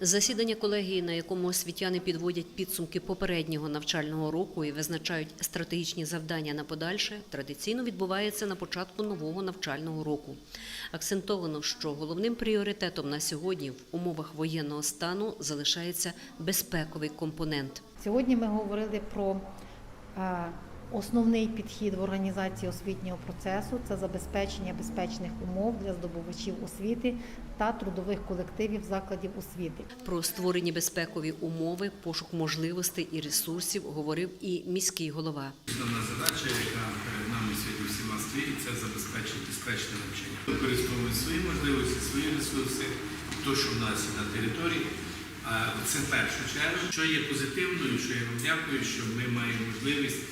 Засідання колегії, на якому освітяни підводять підсумки попереднього навчального року і визначають стратегічні завдання на подальше, традиційно відбувається на початку нового навчального року. Акцентовано, що головним пріоритетом на сьогодні в умовах воєнного стану залишається безпековий компонент. Сьогодні ми говорили про е, основний підхід в організації освітнього процесу це забезпечення безпечних умов для здобувачів освіти та трудових колективів закладів освіти. Про створені безпекові умови, пошук можливостей і ресурсів говорив і міський голова. Основна задача, яка перед нами сьогодні всіма стоїть, це забезпечити безпечне навчання. Використовуємо свої можливості, свої ресурси, то, що в нас є на території. А це в першу чергу. Що є позитивною, що я вам дякую, що ми маємо можливість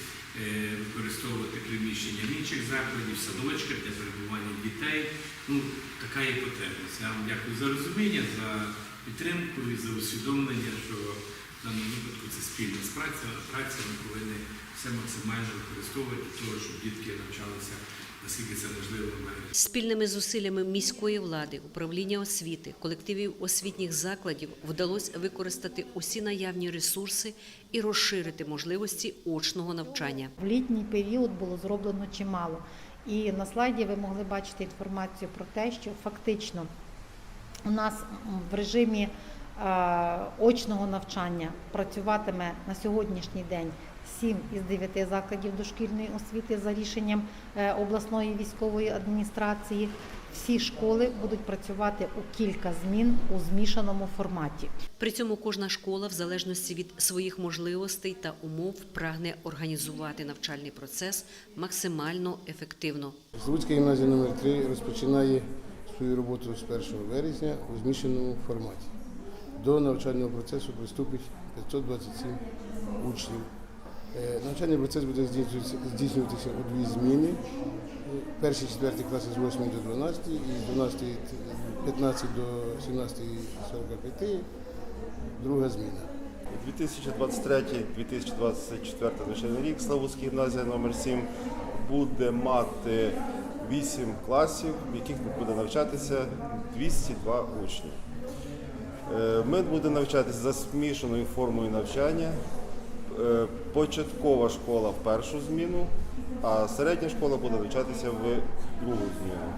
використовувати приміщення в інших закладів, садочках для перебування дітей. Ну, така є потребність. Я вам дякую за розуміння, за підтримку і за усвідомлення, що в даному випадку це спільна праця. Праця ми повинні все максимально використовувати для того, щоб дітки навчалися, наскільки це можливо. Спільними зусиллями міської влади, управління освіти, колективів освітніх закладів вдалося використати усі наявні ресурси і розширити можливості очного навчання. В літній період було зроблено чимало. І на слайді ви могли бачити інформацію про те, що фактично у нас в режимі очного навчання працюватиме на сьогоднішній день 7 із 9 закладів дошкільної освіти за рішенням е, обласної військової адміністрації. Всі школи будуть працювати у кілька змін у змішаному форматі. При цьому кожна школа, в залежності від своїх можливостей та умов, прагне організувати навчальний процес максимально ефективно. Слуцька гімназія номер 3 розпочинає свою роботу з 1 вересня у змішаному форматі. До навчального процесу приступить 527 учнів. Навчальний процес буде здійснюватися у дві зміни. Перші четверті класи з 8 до 12 і з 12 15 до 17.45 друга зміна. 2023-2024 навчальний рік Славутська гімназія номер 7 буде мати 8 класів, в яких буде навчатися 202 учні. Е, Ми будемо навчатися за змішаною формою навчання. Е, Початкова школа в першу зміну, а середня школа буде навчатися в другу зміну.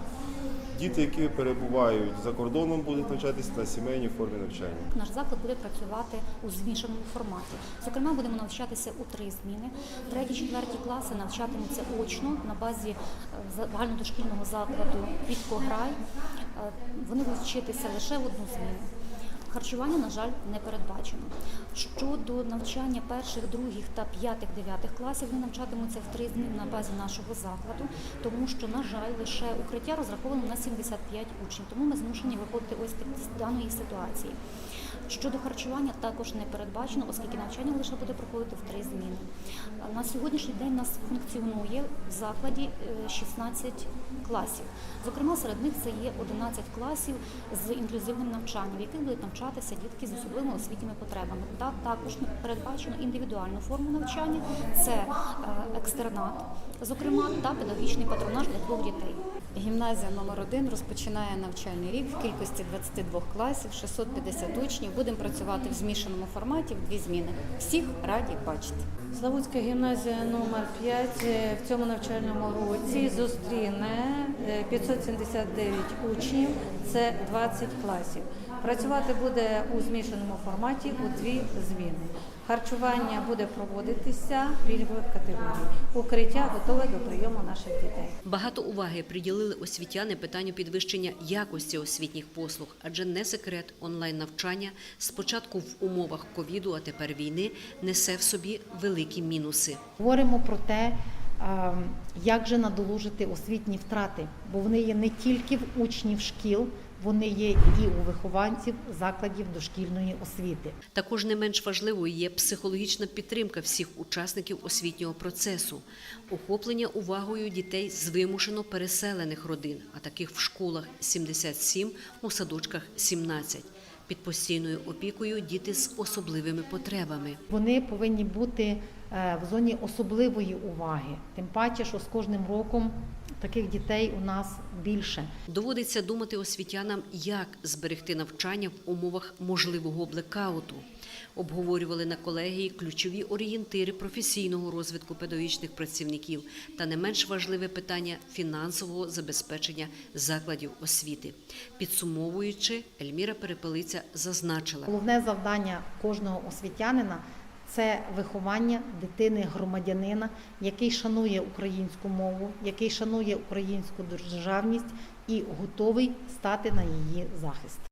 Діти, які перебувають за кордоном, будуть навчатися на сімейній формі навчання. Наш заклад буде працювати у змішаному форматі. Зокрема, будемо навчатися у три зміни. Треті, четверті класи навчатимуться очно на базі е, загальнодошкільного закладу Квіткограй. Е, Вони будуть вчитися лише в одну зміну. Харчування, на жаль, не передбачено. Щодо навчання перших, других та п'ятих, дев'ятих класів, вони навчатимуться в три зміни на базі нашого закладу, тому що, на жаль, лише укриття розраховано на 75 учнів. Тому ми змушені виходити ось з даної ситуації. Щодо харчування також не передбачено, оскільки навчання лише буде проходити в три зміни. На сьогоднішній день нас функціонує в закладі е, 16 класів. Зокрема, серед них це є 11 класів з інклюзивним навчанням, в яких будуть навчатися дітки з особливими освітніми потребами. Так, також передбачено індивідуальну форму навчання, це е, екстернат, зокрема, та педагогічний патронаж для двох дітей. Гімназія номер 1 розпочинає навчальний рік в кількості 22 класів, 650 учнів. Будемо працювати в змішаному форматі в дві зміни. Всіх раді бачити. Славутська гімназія номер 5 в цьому навчальному році зустріне е, 579 учнів, це 20 класів. Працювати буде у змішаному форматі у дві зміни. Харчування буде проводитися пільгових категорій. Укриття готове до прийому наших дітей. Багато уваги приділили освітяни питанню підвищення якості освітніх послуг, адже не секрет онлайн навчання спочатку в умовах ковіду, а тепер війни несе в собі великі мінуси. Говоримо про те, як же надолужити освітні втрати, бо вони є не тільки в учнів шкіл, вони є і у вихованців закладів дошкільної освіти. Також не менш важливою є психологічна підтримка всіх учасників освітнього процесу, охоплення увагою дітей з вимушено переселених родин, а таких в школах 77, у садочках 17. Під постійною опікою діти з особливими потребами. Вони повинні бути е, в зоні особливої уваги. Тим паче, що з кожним роком таких дітей у нас більше. Доводиться думати освітянам, як зберегти навчання в умовах можливого блекауту. Обговорювали на колегії ключові орієнтири професійного розвитку педагогічних працівників та не менш важливе питання фінансового забезпечення закладів освіти. Підсумовуючи, Ельміра Перепелиця зазначила. Головне завдання кожного освітянина це виховання дитини громадянина, який шанує українську мову, який шанує українську державність і готовий стати на її захист.